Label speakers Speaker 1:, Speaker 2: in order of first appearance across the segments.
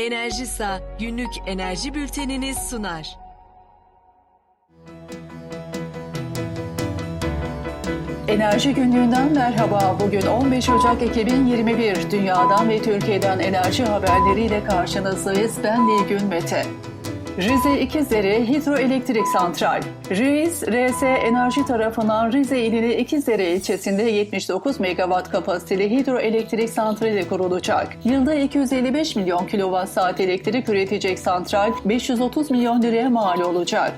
Speaker 1: Enerjisa günlük enerji bültenini sunar.
Speaker 2: Enerji günlüğünden merhaba. Bugün 15 Ocak 2021. Dünyadan ve Türkiye'den enerji haberleriyle karşınızdayız. Ben Nilgün Mete. Rize İkizdere Hidroelektrik Santral. RIZ, RS Enerji tarafından Rize ilinin İkizdere ilçesinde 79 megawatt kapasiteli hidroelektrik santrali kurulacak. Yılda 255 milyon saat elektrik üretecek santral 530 milyon liraya mal olacak.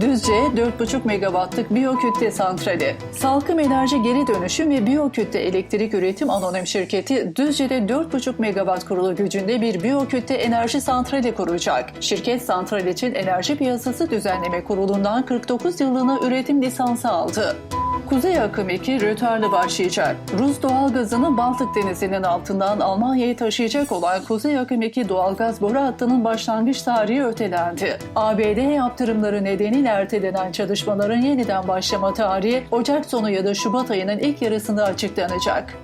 Speaker 2: Düzce 4,5 megawattlık biyokütle santrali. Salkım Enerji Geri Dönüşüm ve Biyokütle Elektrik Üretim Anonim Şirketi Düzce'de 4,5 megawatt kurulu gücünde bir biyokütle enerji santrali kuracak. Şirket santral için Enerji Piyasası Düzenleme Kurulu'ndan 49 yıllığına üretim lisansı aldı. Kuzey Akım 2 rötarlı başlayacak. Rus doğalgazını Baltık Denizi'nin altından Almanya'ya taşıyacak olan Kuzey Akım 2 doğalgaz boru hattının başlangıç tarihi ötelendi. ABD yaptırımları nedeniyle ertelenen çalışmaların yeniden başlama tarihi Ocak sonu ya da Şubat ayının ilk yarısında açıklanacak.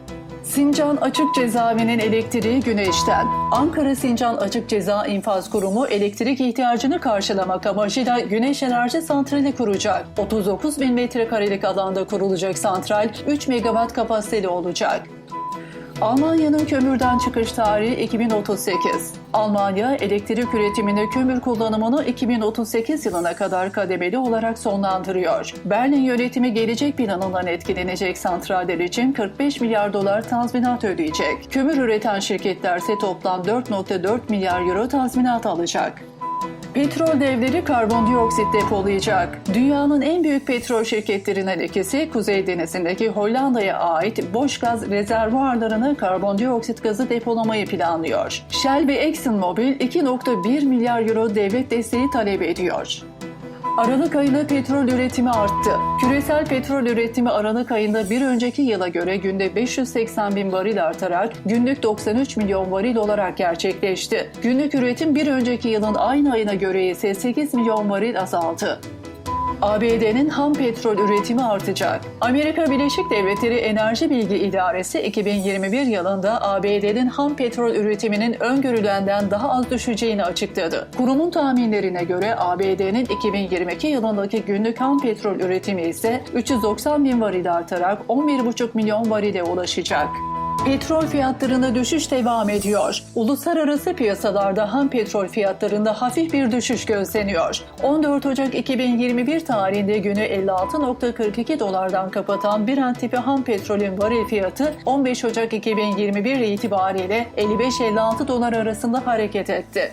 Speaker 2: Sincan Açık Cezaevinin elektriği güneşten. Ankara Sincan Açık Ceza İnfaz Kurumu elektrik ihtiyacını karşılamak amacıyla güneş enerji santrali kuracak. 39 bin metrekarelik alanda kurulacak santral 3 megawatt kapasiteli olacak. Almanya'nın kömürden çıkış tarihi 2038. Almanya elektrik üretiminde kömür kullanımını 2038 yılına kadar kademeli olarak sonlandırıyor. Berlin yönetimi gelecek planından etkilenecek santraller için 45 milyar dolar tazminat ödeyecek. Kömür üreten şirketler ise toplam 4.4 milyar euro tazminat alacak. Petrol devleri karbondioksit depolayacak. Dünyanın en büyük petrol şirketlerinden ikisi Kuzey Denizi'ndeki Hollanda'ya ait boş gaz rezervuarlarına karbondioksit gazı depolamayı planlıyor. Shell ve ExxonMobil 2.1 milyar euro devlet desteği talep ediyor. Aralık ayında petrol üretimi arttı. Küresel petrol üretimi Aralık ayında bir önceki yıla göre günde 580 bin varil artarak günlük 93 milyon varil olarak gerçekleşti. Günlük üretim bir önceki yılın aynı ayına göre ise 8 milyon varil azaldı. ABD'nin ham petrol üretimi artacak. Amerika Birleşik Devletleri Enerji Bilgi İdaresi 2021 yılında ABD'nin ham petrol üretiminin öngörülenden daha az düşeceğini açıkladı. Kurumun tahminlerine göre ABD'nin 2022 yılındaki günlük ham petrol üretimi ise 390 bin varil artarak 11,5 milyon varile ulaşacak. Petrol fiyatlarında düşüş devam ediyor. Uluslararası piyasalarda ham petrol fiyatlarında hafif bir düşüş gözleniyor. 14 Ocak 2021 tarihinde günü 56.42 dolardan kapatan Brent tipi ham petrolün varil fiyatı 15 Ocak 2021 itibariyle 55-56 dolar arasında hareket etti.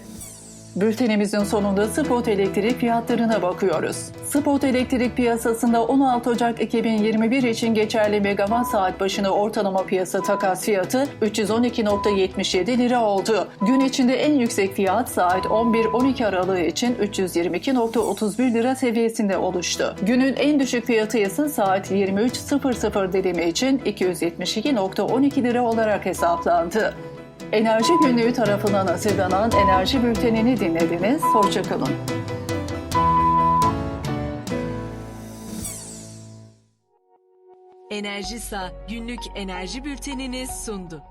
Speaker 2: Bültenimizin sonunda spot elektrik fiyatlarına bakıyoruz. Spot elektrik piyasasında 16 Ocak 2021 için geçerli megawatt saat başına ortalama piyasa takas fiyatı 312.77 lira oldu. Gün içinde en yüksek fiyat saat 11-12 aralığı için 322.31 lira seviyesinde oluştu. Günün en düşük fiyatı ise saat 23.00 dilimi için 272.12 lira olarak hesaplandı. Enerji Günlüğü tarafından hazırlanan Enerji Bülteni'ni dinlediniz. Hoşçakalın.
Speaker 1: Enerjisa günlük enerji bültenini sundu.